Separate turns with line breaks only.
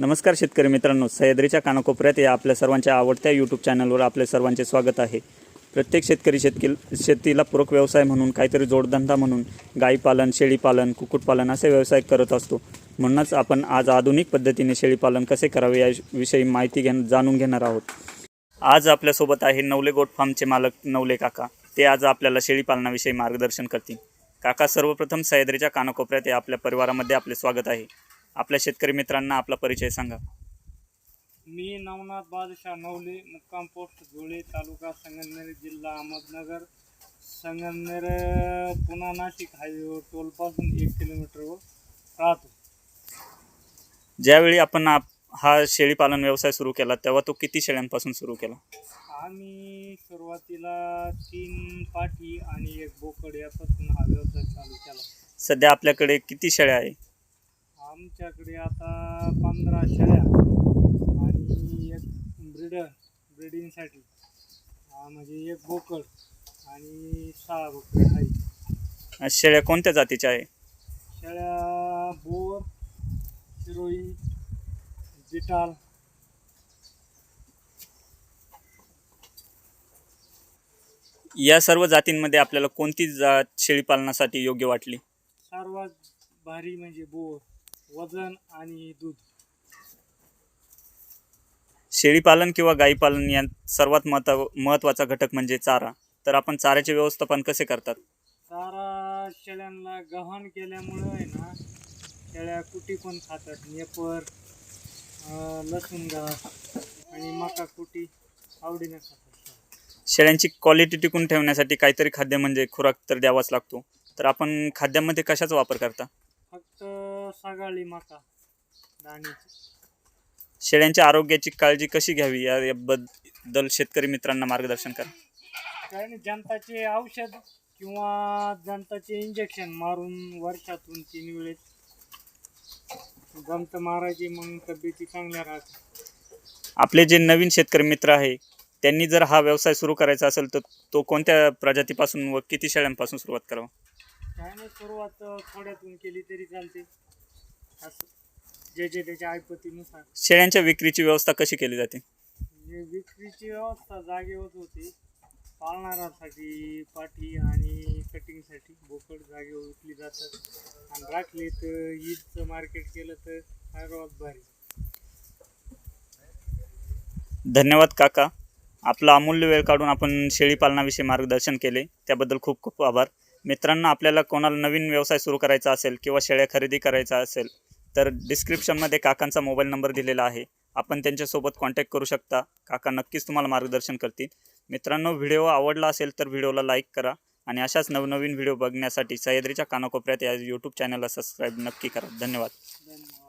नमस्कार शेतकरी मित्रांनो सह्याद्रीच्या कानाकोपऱ्यात या आपल्या सर्वांच्या आवडत्या यूट्यूब चॅनलवर आपले सर्वांचे स्वागत आहे. प्रत्येक शेतकरी शेतकी शेतीला पूरक व्यवसाय म्हणून काहीतरी जोडधंदा म्हणून गाईपालन शेळीपालन कुक्कुटपालन असे व्यवसाय करत असतो. म्हणूनच आपण आज आधुनिक पद्धतीने शेळीपालन कसे करावे याविषयी माहिती घेण जाणून घेणार आहोत. आज आपल्यासोबत आहे नवले गोट फार्मचे मालक नवले काका. ते आज आपल्याला शेळीपालनाविषयी मार्गदर्शन करतील. काका सर्वप्रथम सह्याद्रीच्या कानाकोपऱ्यात या आपल्या परिवारामध्ये आपले स्वागत आहे. आपल्या शेतकरी मित्रांना आपला परिचय सांगा.
मी नवनाथ बादशाह नवले मुक्काम पोस्ट धुळे तालुका संगमनेर जिल्हा अहमदनगर. संगमनेर पुणा नाशिक हायवे टोलपासून एक किलोमीटरवर राहतो.
ज्यावेळी आपण आप- हा शेळीपालन व्यवसाय सुरू केला तेव्हा तो किती शेळ्यांपासून सुरू केला?
आम्ही सुरुवातीला तीन पाठी आणि एक बोकड यापासून हा व्यवसाय चालू केला.
सध्या आपल्याकडे किती शेळ्या आहे?
आमच्याकडे आता पंधरा शेळ्या आणि एक ब्रिडर ब्रिडिंगसाठी. म्हणजे एक बोकड आणि सहा बोकडे आहेत.
अ, शेळ्या कोणत्या जातीच्या आहे?
शेळ्या बोर शिरोई जिटाल
या सर्व जातींमध्ये आपल्याला कोणती जात शेळीपालनासाठी योग्य वाटली?
सर्वात भारी म्हणजे बोर. वजन आणि दूध.
शेळीपालन किंवा गाईपालन यात सर्वात महत्त्व महत्त्वाचा घटक म्हणजे चारा. तर आपण चाऱ्याचे व्यवस्थापन कसे करतात?
चारा शेळ्यांना गव्हाण केल्यामुळं आहे ना शेळ्या कुटी पण खातात. नेपर अं, लसूण घास आणि मका कुटी आवडीने खातात.
शेळ्यांची क्वालिटी टिकून ठेवण्यासाठी काहीतरी खाद्य म्हणजे खुराक तर द्यावाच लागतो. तर आपण खाद्यामध्ये कशाचा वापर करता?
मका दाणीची
शेळ्यांच्या आरोग्याची काळजी कशी घ्यावी? या याबद्दल शेतकरी मित्रांना मार्गदर्शन करा.
काय नाही जनताचे औषध किंवा जनताचे इंजेक्शन मारून वर्षातून तीन वेळेस गमत मारायची मग तब्येती चांगल्या राहतात
आपले जे नवीन शेतकरी मित्र आहे त्यांनी जर हा व्यवसाय सुरू करायचा असेल तर तो कोणत्या प्रजातीपासून व किती शेळ्यांपासून सुरुवात करावा?
काय नाही सुरुवात थोड्यातून केली तरी चालते. असं. जे जे त्याच्या ऐपतीनुसार.
शेळ्यांच्या विक्रीची व्यवस्था कशी केली जाते?
म्हणजे विक्रीची व्यवस्था जागेवर होते. पाळणारासाठी पाठी आणि कटिंगसाठी बोकड जागेवर विकली जातात. आणि राखली तर ईदचं मार्केट केलं तर सर्वात भारी.
धन्यवाद काका. आपला अमूल्य वेळ काढून आपण शेळीपालनाविषयी मार्गदर्शन केले. त्याबद्दल खूप खूप आभार. मित्रांनो आपल्याला कोणाला नवीन व्यवसाय सुरू करायचा असेल किंवा शेळ्या खरेदी करायचा असेल तर डिस्क्रिप्शनमध्ये काकांचा मोबाईल नंबर दिलेला आहे. आपण त्यांच्यासोबत कॉन्टॅक्ट करू शकता. काका नक्कीच तुम्हाला मार्गदर्शन करतील. मित्रांनो व्हिडिओ आवडला असेल तर व्हिडिओला लाईक करा आणि अशाच नवनवीन व्हिडिओ बघण्यासाठी सह्याद्रीच्या कानाकोपऱ्यात या यूट्यूब चॅनलला सबस्क्राईब नक्की करा. धन्यवाद.
धन्यवाद.